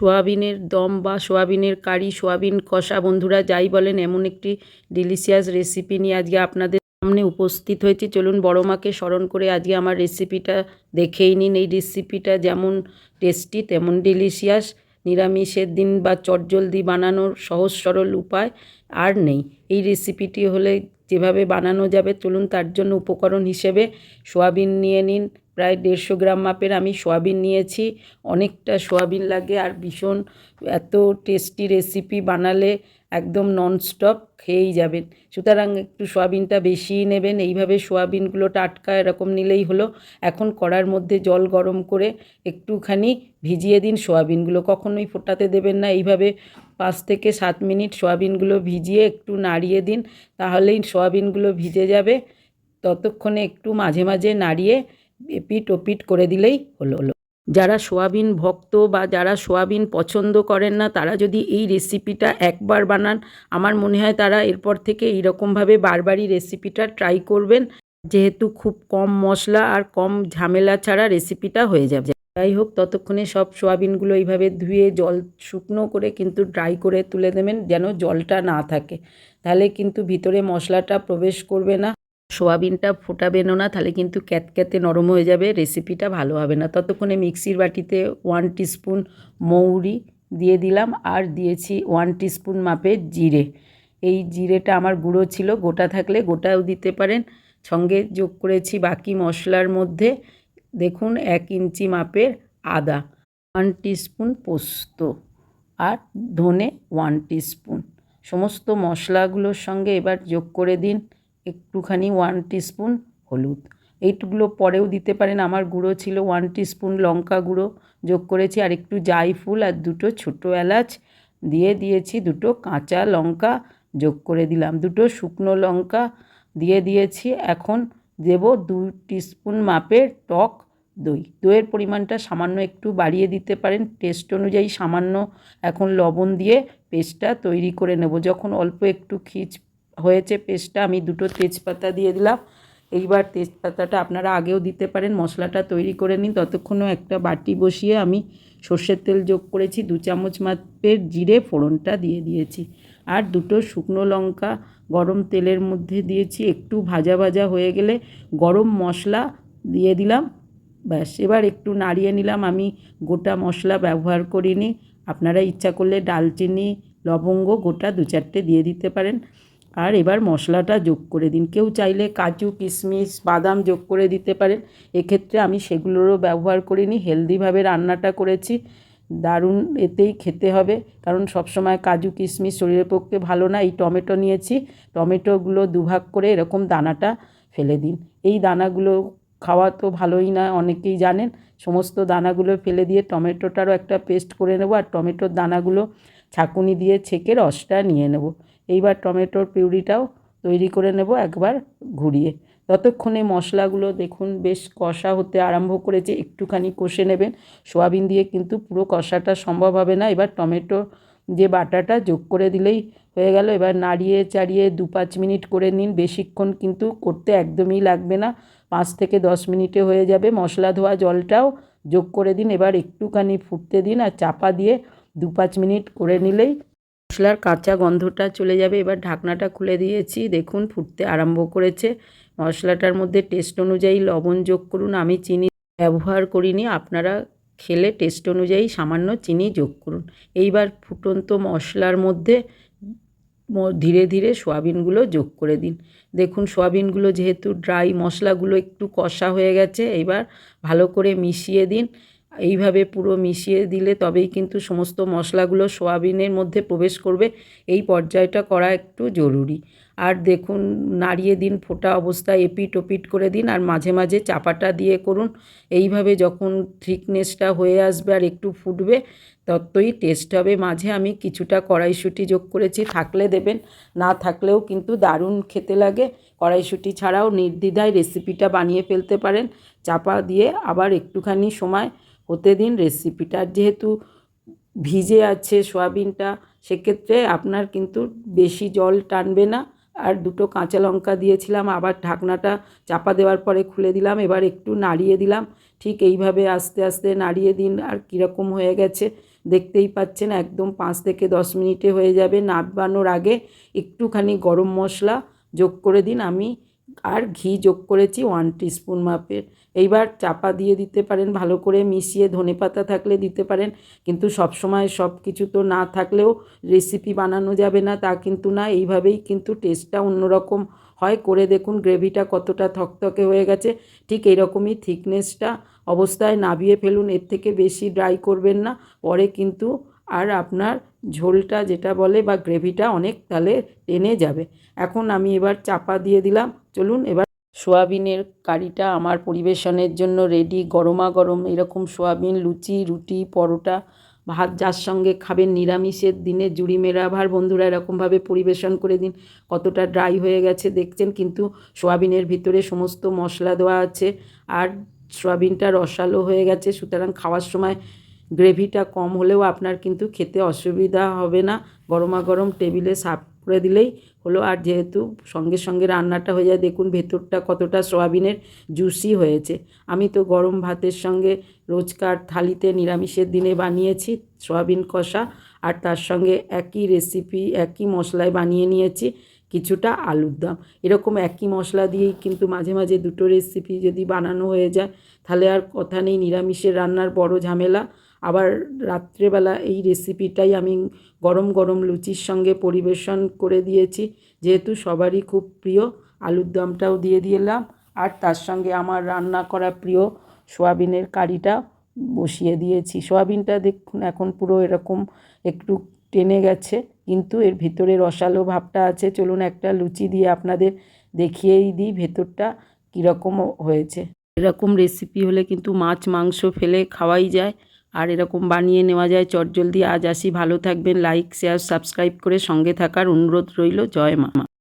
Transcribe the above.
সোয়াবিনের দম বা সোয়াবিনের কারি, সোয়াবিন কষা, বন্ধুরা যাই বলেন, এমন একটি ডিলিশিয়াস রেসিপি নিয়ে আজকে আপনাদের সামনে উপস্থিত হয়েছি। চলুন বড় মাকে স্মরণ করে আজকে আমার রেসিপিটা দেখেই নিন। এই রেসিপিটা যেমন টেস্টি তেমন ডিলিশিয়াস নিরামিষের দিন বা চটজলদি বানানোর সহজ সরল উপায় আর নেই। এই রেসিপিটি হলে যেভাবে বানানো যাবে, চলুন তার জন্য উপকরণ হিসেবে সোয়াবিন নিয়ে নিন। প্রায় দেড়শো গ্রাম মাপের আমি সোয়াবিন নিয়েছি। অনেকটা সোয়াবিন লাগে আর ভীষণ এত টেস্টি রেসিপি বানালে একদম ননস্টপ খেয়েই যাবেন। সুতরাং একটু সোয়াবিনটা বেশিই নেবেন। এইভাবে সোয়াবিনগুলো টাটকা এরকম নিলেই হলো। এখন কড়ার মধ্যে জল গরম করে একটুখানি ভিজিয়ে দিন সোয়াবিনগুলো। কখনোই ফোটাতে দেবেন না। এইভাবে পাঁচ থেকে সাত মিনিট সোয়াবিনগুলো ভিজিয়ে একটু নাড়িয়ে দিন। তাহলেই সোয়াবিনগুলো ভিজে যাবে। ততক্ষণে একটু মাঝে মাঝে নাড়িয়ে এপিট ওপিট করে দিলেই হলো হলো। যারা সোয়াবিন ভক্ত বা যারা সোয়াবিন পছন্দ করেন না, তারা যদি এই রেসিপিটা একবার বানান, আমার মনে হয় তারা এরপর থেকে এইরকমভাবে বারবারই রেসিপিটা ট্রাই করবেন। যেহেতু খুব কম মশলা আর কম ঝামেলা ছাড়া রেসিপিটা হয়ে যাবে। যাই হোক, ততক্ষণে সব সোয়াবিনগুলো এইভাবে ধুয়ে জল শুকনো করে কিন্তু ড্রাই করে তুলে দেবেন যেন জলটা না থাকে। তাহলে কিন্তু ভিতরে মশলাটা প্রবেশ করবে না। সোয়াবিনটা ফোটাবেনও না, তাহলে কিন্তু ক্যাতক্যাতে নরম হয়ে যাবে রেসিপিটা ভালো হবে না। ততক্ষণে মিক্সির বাটিতে ওয়ান টিস্পুন মৌরি দিয়ে দিলাম আর দিয়েছি ওয়ান টিস্পুন মাপের জিরে। এই জিরেটা আমার গুঁড়ো ছিল, গোটা থাকলে গোটাও দিতে পারেন। সঙ্গে যোগ করেছি বাকি মশলার মধ্যে, দেখুন, এক ইঞ্চি মাপের আদা ওয়ান টিস্পুন পোস্ত আর ধনে ওয়ান টিস্পুন সমস্ত মশলাগুলোর সঙ্গে এবার যোগ করে দিন। একটুখানি ওয়ান টিস্পুন হলুদ। এইটুগুলো পরেও দিতে পারেন। আমার গুঁড়ো ছিল ওয়ান টিস্পুন লঙ্কা গুঁড়ো যোগ করেছি, আর একটু জাইফুল আর দুটো ছোটো এলাচ দিয়ে দিয়েছি, দুটো কাঁচা লঙ্কা যোগ করে দিলাম। দুটো শুকনো লঙ্কা দিয়ে দিয়েছি। এখন দেব দু টিস্পুন মাপের টক দই। দইয়ের পরিমাণটা সামান্য একটু বাড়িয়ে দিতে পারেন। টেস্ট অনুযায়ী সামান্য এখন লবণ দিয়ে পেস্টটা তৈরি করে নেব। যখন অল্প একটু খিচ হয়েছে পেস্টটা, আমি দুটো তেজপাতা দিয়ে দিলাম। এইবার তেজপাতাটা আপনারা আগেও দিতে পারেন, মশলাটা তৈরি করে নিন। ততক্ষণও একটা বাটি বসিয়ে আমি সর্ষের তেল যোগ করেছি, দু চামচ মাপের জিরে ফোড়নটা দিয়ে দিয়েছি। আর দুটো শুকনো লঙ্কা গরম তেলের মধ্যে দিয়েছি, একটু ভাজা ভাজা হয়ে গেলে গরম মশলা দিয়ে দিলাম। ব্যাস, এবার একটু নাড়িয়ে নিলাম, আমি গোটা মশলা ব্যবহার করিনি। আপনারা ইচ্ছা করলে ডালচিনি, লবঙ্গ গোটা দু চারটে দিয়ে দিতে পারেন। আর এবার মশলাটা যোগ করে দিন। কেউ চাইলে কাজু, কিশমিশ, বাদাম যোগ করে দিতে পারেন। এক্ষেত্রে আমি সেগুলোরও ব্যবহার করিনি, হেলদিভাবে রান্নাটা করেছি। দারুণ এতেই খেতে হবে, কারণ সবসময় কাজু, কিশমিশ শরীরের পক্ষে ভালো না। এই টমেটো নিয়েছি, টমেটোগুলো দুভাগ করে এরকম দানাটা ফেলে দিন। এই দানাগুলো খাওয়া তো ভালোই না, অনেকেই জানেন। সমস্ত দানাগুলো ফেলে দিয়ে টমেটোটারও একটা পেস্ট করে নেব, আর টমেটোর দানাগুলো ছাঁকুনি দিয়ে ছেঁকে রসটা নিয়ে নেব। এইবার টমেটোর পিউরিটাও তৈরি করে নেব একবার ঘুরিয়ে। ততক্ষণে মশলাগুলো দেখুন বেশ কষা হতে আরম্ভ করেছে, একটুখানি কষে নেবেন। সোয়াবিন দিয়ে কিন্তু পুরো কষাটা সম্ভব হবে না। এবার টমেটো যে বাটাটা যোগ করে দিলেই হয়ে গেল। এবার নাড়িয়ে চাড়িয়ে দু পাঁচ মিনিট করে নিন। বেশিক্ষণ কিন্তু করতে একদমই লাগবে না। পাঁচ থেকে দশ মিনিটে হয়ে যাবে। মশলা ধোয়া জলটাও যোগ করে দিন। এবার একটুখানি ফুটতে দিন আর চাপা দিয়ে দু পাঁচ মিনিট করে নিলেই মশলার কাঁচা গন্ধটা চলে যাবে। এবার ঢাকনাটা খুলে দিয়েছি। দেখুন, ফুটতে আরম্ভ করেছে। মশলাটার মধ্যে টেস্ট অনুযায়ী লবণ যোগ করুন। আমি চিনি ব্যবহার করিনি। আপনারা খেলে টেস্ট অনুযায়ী সামান্য চিনি যোগ করুন। এইবার ফুটন্ত মশলার মধ্যে ধীরে ধীরে সোয়াবিনগুলো যোগ করে দিন। দেখুন, সোয়াবিনগুলো যেহেতু ড্রাই, মশলাগুলো একটু কষা হয়ে গেছে। এবার ভালো করে মিশিয়ে দিন। এইভাবে পুরো মিশিয়ে দিলে তবেই কিন্তু সমস্ত মশলাগুলো সোয়াবিনের মধ্যে প্রবেশ করবে। এই পর্যায়টা করা একটু জরুরি। আর দেখুন, নাড়িয়ে দিন, ফোটা অবস্থায় এপিট ওপিট করে দিন আর মাঝে মাঝে চাপাটা দিয়ে করুন। এইভাবে যখন থিকনেসটা হয়ে আসবে আর একটু ফুটবে, ততই টেস্ট হবে। মাঝে আমি কিছুটা কড়াইশুঁটি যোগ করেছি, থাকলে দেবেন, না থাকলেও কিন্তু দারুণ খেতে লাগে। কড়াইশুঁটি ছাড়াও নির্দ্বিধায় রেসিপিটা বানিয়ে ফেলতে পারেন। চাপা দিয়ে আবার একটুখানি সময় হতে দিন রেসিপিটা যেহেতু ভিজে আছে সয়াবিনটা, সেক্ষেত্রে আপনার কিন্তু বেশি জল টানবে না। আর দুটো কাঁচা লঙ্কা দিয়েছিলাম, আবার ঢাকনাটা চাপা দেওয়ার পরে খুলে দিলাম, এবার একটু নাড়িয়ে দিলাম। ঠিক এইভাবে আস্তে আস্তে নাড়িয়ে দিন, আর কীরকম হয়ে গেছে দেখতেই পাচ্ছেন, একদম পাঁচ থেকে দশ মিনিটে হয়ে যাবে। নাবানোর আগে একটুখানি গরম মশলা যোগ করে দিন, আমি আর ঘি যোগ করেছি ওয়ান টিস্পুন মাপের। এইবার চাপা দিয়ে দিতে পারেন, ভালো করে মিশিয়ে ধনেপাতা থাকলে দিতে পারেন, কিন্তু সব সময় সব কিছু তো না থাকলেও রেসিপি বানানো যাবে না, তা কিন্তু না, এইভাবেই কিন্তু টেস্টটা অন্যরকম হয়। করে দেখুন গ্রেভিটা কতটা থকথকে হয়ে গেছে, ঠিক এরকমই থিকনেসটা অবস্থায় নাবিয়ে ফেলুন, এর থেকে বেশি ড্রাই করবেন না, পরে কিন্তু আর আপনার ঝোলটা যেটা বলে বা গ্রেভিটা অনেক তাহলে টেনে যাবে। এখন আমি এবার চাপা দিয়ে দিলাম। চলুন এবার সোয়াবিনের কারিটা আমার পরিবেশনের জন্য রেডি গরমা গরম। এরকম সোয়াবিন, লুচি, রুটি, পরোটা, ভাত যার সঙ্গে খাবেন নিরামিষের দিনে জুড়ি মেরা ভার। বন্ধুরা, এরকমভাবে পরিবেশন করে দিন। কতটা ড্রাই হয়ে গেছে দেখছেন, কিন্তু সোয়াবিনের ভিতরে সমস্ত মশলা দেওয়া আছে। আর সোয়াবিনটা রসালো হয়ে গেছে, সুতরাং খাওয়ার সময় গ্রেভিটা কম হলেও আপনার কিন্তু খেতে অসুবিধা হবে না। গরমা গরম টেবিলে সার্ভ করে দিলেই হলো। আর যেহেতু সঙ্গে সঙ্গে রান্নাটা হয়ে যায়, দেখুন ভেতরটা কতটা সোয়াবিনের জুসি হয়েছে। আমি তো গরম ভাতের সঙ্গে রোজকার থালিতে নিরামিষের দিনে বানিয়েছি সয়াবিন কষা, আর তার সঙ্গে একই রেসিপি একই মশলায় বানিয়ে নিয়েছি কিছুটা আলুর দম। এরকম একই মশলা দিয়েই কিন্তু মাঝে মাঝে দুটো রেসিপি যদি বানানো হয়ে যায়, তাহলে আর কথা নেই। নিরামিষের রান্নার বড় ঝামেলা। আবার রাত্রেবেলা এই রেসিপিটাই আমি গরম গরম লুচির সঙ্গে পরিবেশন করে দিয়েছি। যেহেতু সবারই খুব প্রিয়, আলুর দমটাও দিয়ে দিলাম। আর তার সঙ্গে আমার রান্না করা প্রিয় সোয়াবিনের কারিটা বসিয়ে দিয়েছি। সোয়াবিনটা দেখুন, এখন পুরো এরকম একটু টেনে গেছে, কিন্তু এর ভিতরে রসালো ভাবটা আছে। চলুন একটা লুচি দিয়ে আপনাদের দেখিয়েই দিই ভেতরটা কীরকম হয়েছে। এরকম রেসিপি হলে কিন্তু মাছ, মাংস ফেলে খাওয়াই যায়। আর এরকম বানিয়ে নেওয়া যায়। চটজলদি আজ আসি। ভালো থাকবেন। লাইক শেয়ার সাবস্ক্রাইব করে সঙ্গে থাকার অনুরোধ রইল। জয় মা।